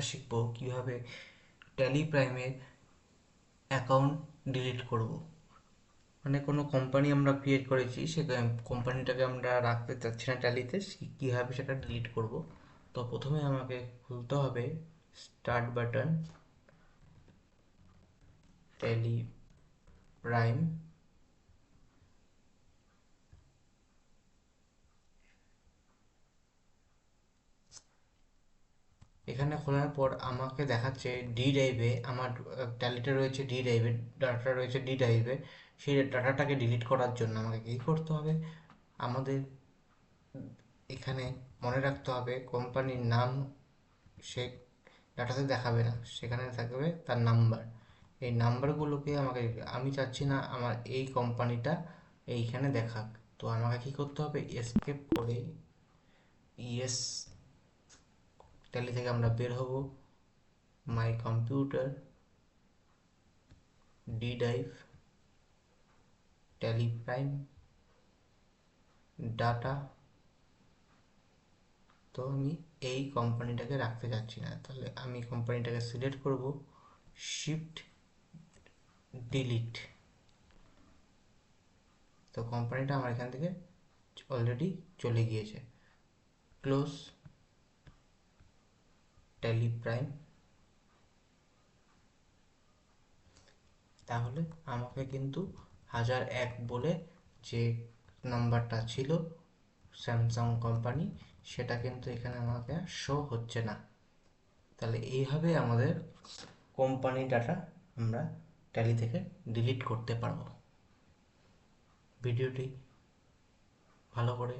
আমরা শিখব কীভাবে ট্যালি প্রাইমের অ্যাকাউন্ট ডিলিট করব। মানে কোনো কোম্পানি আমরা ক্রিয়েট করেছি, সে কোম্পানিটাকে আমরা রাখতে চাচ্ছি না ট্যালিতে কীভাবে সেটা ডিলিট করব। তো প্রথমে আমাকে খুলতে হবে স্টার্ট বাটন ট্যালি প্রাইম এখানে খোলার পর আমাকে দেখাচ্ছে ডি ড্রাইভে আমার ট্যালিটা রয়েছে ডি ড্রাইভে ডাটা রয়েছে ডি ড্রাইভে সেই ডাটাটাকে ডিলিট করার জন্য আমাকে কী করতে হবে? আমাদের এখানে মনে রাখতে হবে কোম্পানির নাম সে ডাটাতে দেখাবে না, সেখানে থাকবে তার নাম্বার এই নাম্বারগুলোকে আমাকে, আমি চাচ্ছি না আমার এই কোম্পানিটা এইখানে দেখাক। তো আমাকে কী করতে হবে? এসকেপ করে ইয়েস ট্যালি থেকে আমরা বের হব my computer D drive Tally Prime data. তো আমি এই কোম্পানিটাকে রাখতে চাচ্ছি না। তাহলে আমি কোম্পানিটাকে সিলেক্ট করব শিফট ডিলিট। তো কোম্পানিটা আমার এখান থেকে অলরেডি চলে গিয়েছে। ক্লোজ। ট্যালি প্রাইম তাহলে আমাকে কিন্তু হাজার এক বলে যে নাম্বারটা ছিল স্যামসাং কোম্পানি, সেটা কিন্তু এখানে আমাকে শো হচ্ছে না। তাহলে এইভাবে আমাদের কোম্পানি ডাটা আমরা ট্যালি থেকে ডিলিট করতে পারব। ভিডিওটি ভালো করে